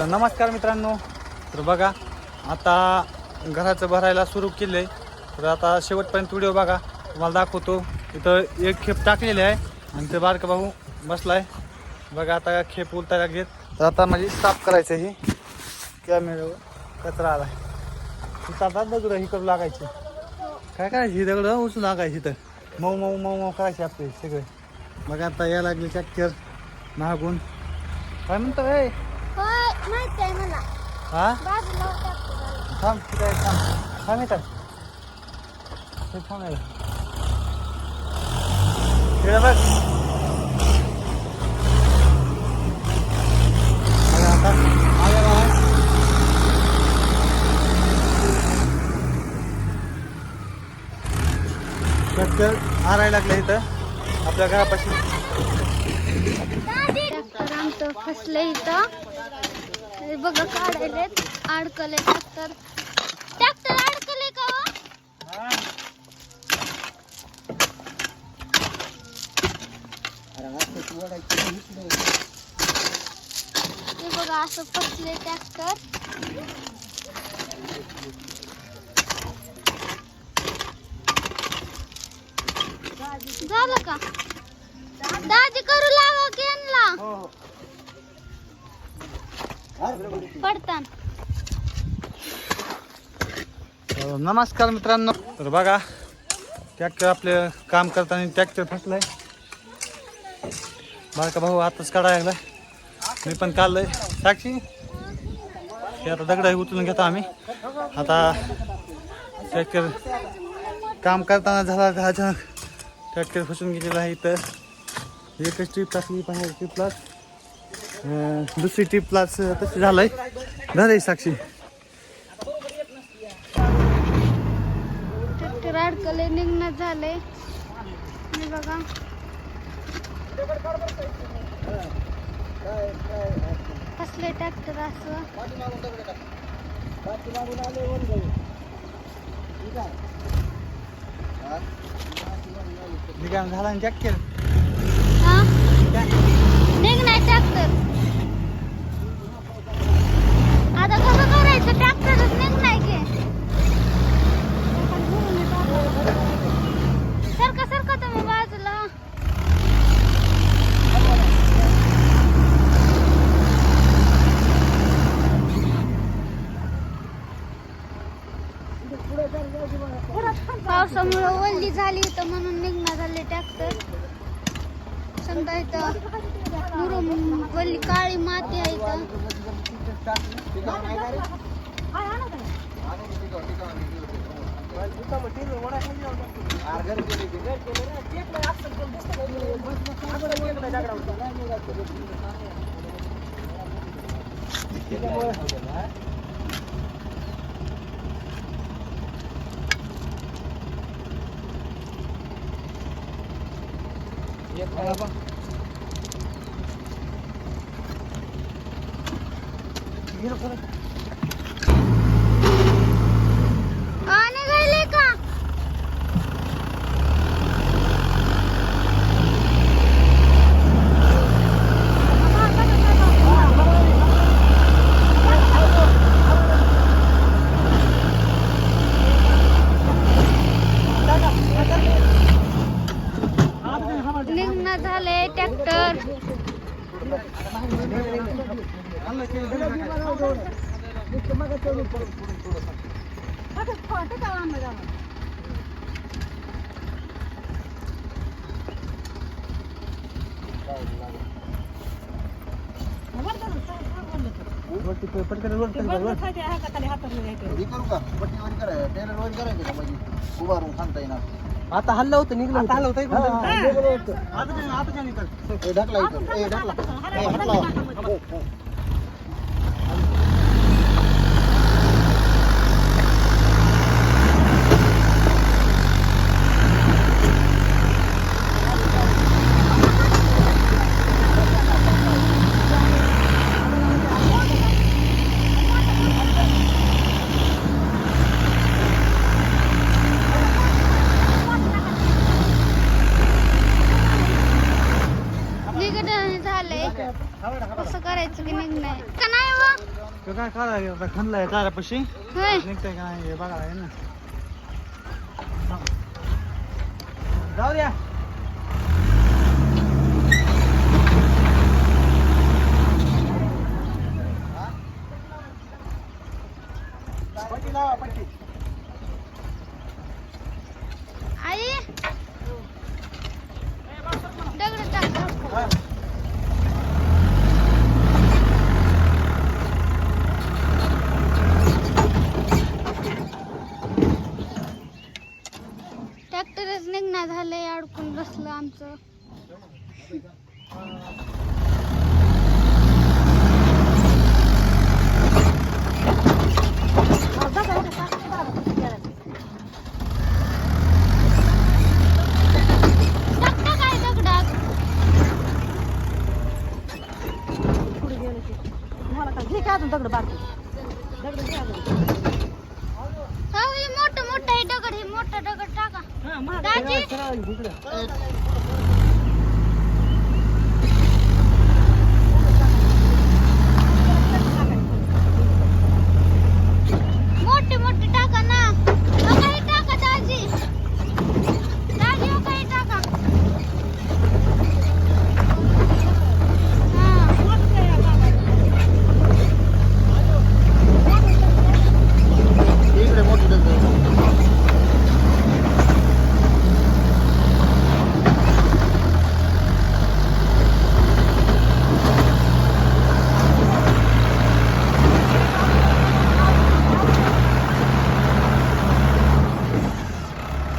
तर नमस्कार मित्रांनो. तर बघा आता घराचं भरायला सुरू केलं आहे तर आता शेवटपर्यंत व्हिडिओ बघा. तुम्हाला दाखवतो. इथं एक खेप टाकलेली आहे आणि ते बारका भाऊ बसलाय. बघा आता खेप उलटायला घेत तर आता म्हणजे साफ करायचं ही कॅमेऱ्यावर कचरा आलाय. तिथं आता दगड ही करू लागायची. काय करायची? ही दगड उचलू लागायची तर मऊ मऊ मऊ मऊ करायचे आपले सगळे. बघा आता यायला लागले चॅक्चर मागून. काय म्हणतो काय माहिती आहे मला. हा? बाजूला टाकतो जरा. थांब तिथे आहे, थांब. थांब ते तिकडे बघ. बघा आता. ट्रॅक्टर आरायला लागलं इथं. आपल्या घरापाशी. ट्रॅक्टर आमचं फसलं इथं. हे बघा काढायले अडकले ट्रॅक्टर ट्रॅक्टर अडकले का हो? हे बघा असं फसले ट्रॅक्टर झालं का? दाजी करू लावा केनला हो. पडतान. नमस्कार मित्रांनो. तर बघा ट्रॅक्टर आपले काम करताना ट्रॅक्टर फसलाय. बारका भाऊ आताच काढायला लागला. मी पण काढलंय. साक्षी ते आता दगड उचलून घेतो आम्ही. आता ट्रॅक्टर काम करताना झाला अचानक ट्रॅक्टर फसून गेलेला आहे इथं. एकच ट्रीप टाकली पाहिजे ट्रीपलाच दुसरी ट्रिपलाच तसं झालंय. झालंय साक्षी. अडकले निघणं झाले. हे बघा. कसले ट्रॅक्टर असं? झाला हा? निघणार ट्रॅक्टर आता कसं करायचं? की तुम्ही बाजूला. झाली तर म्हणून निघणार झाले ट्रॅक्टर समजा इथं मुरुम काळी माती आहे इथं. Mira, पटकन वर टाक, वर. हे करू का पट्टी वर करायचं टेलर वर करायचं का म्हणजे उभारून सांगता येणार आता हल्लं होतं निघलं आता हल्लं होतं हा, हा, निघालं होतं. आता काय- आता काय निघतं? ए, ढकला इथं. ए, ढकला. ए, हात लावा. हो, हो. निघणं झालंय कसं करायचं की तो काय काढा आता खणलाय चारापाशी निघतंय का नाही हे बघा आहे ना. जाऊ द्या पट्टी लावा पट्टी आई दगड टाक हा. ट्रॅक्टरच निघणार झालंय अडकून बसलं आमचं टाकता काय दगडात हो, हे मोठं मोठं आहे दगड हे मोठं दगड टाका दाजी मोठे मोठे टाका ना हो काही टाका दाजी दाजी हो काही टाका हा इकडे मोठी डझन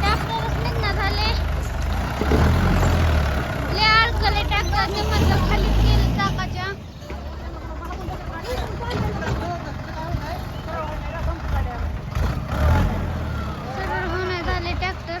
ट्रॅक्टरच निघणार झाले ले अडकले ट्रॅक्टरचे खाली तेल टाकायच्या सरळ होणार झाले ट्रॅक्टर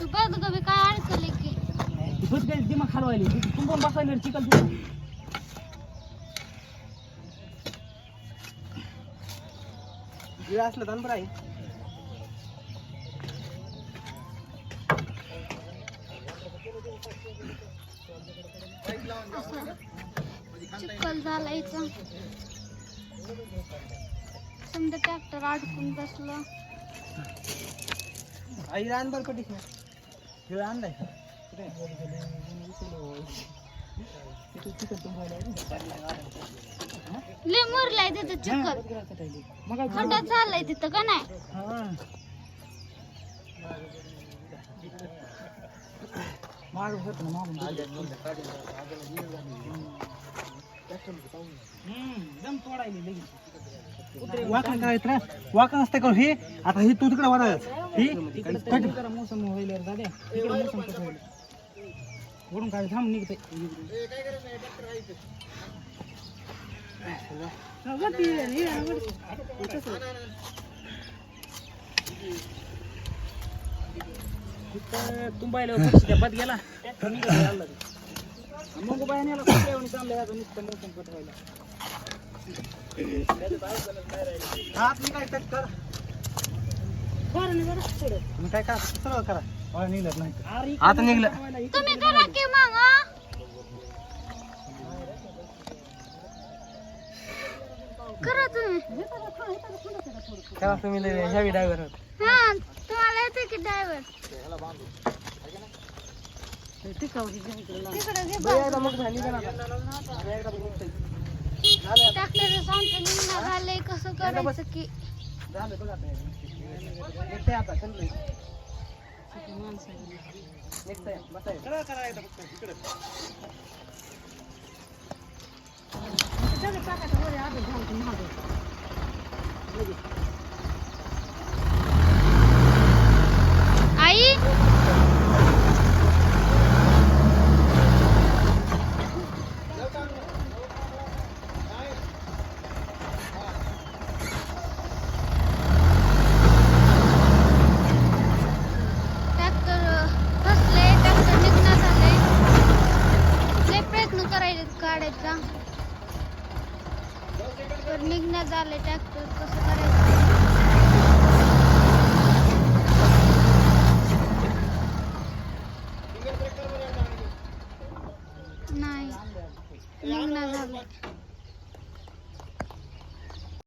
तू बघ गं काय अडकले की. दिमाग हलवायली तुंबून बसायला चिकल तुला गिळ असलं तर बरं आहे चिखल झाला इथं. समजा ट्रॅक्टर अडकून बसलं. आई रान बरं कधी हे आणलाय? लय मुरलाय तिथं चिखल. खड्डा चाललाय तिथं का नाही? हा. होतं ना, मागून. वाकण करायचं ना वाकण असते करू हे? आता हे तू तिकडे वाढायचं ही? मोसम मोसम काय थांब निघते तुंबायला बद गेला मग बाहेर नुसतं मोसम पटवायला हात मी काय टच कर तुम्ही काय करा सरळ करा. मला निघत नाही. आता निघलं. तुम्ही करा की मग हं? करा तुम्ही. करा तुम्ही हेवी ड्रायव्हर हा तुम्हाला येते की ड्रायव्हर तिकडे घे ट्रॅक्टर आमचं निघणार करायचं की झालं बघ आता निघतंय आता चल निघतंय बसायचं आई ट्रॅक्टर फसले ट्रॅक्टर निघण्यात आले लय प्रयत्न करायचे काढायचा तर निघण्यात आले ट्रॅक्टर कसं करायचं? नाही निघणं झालं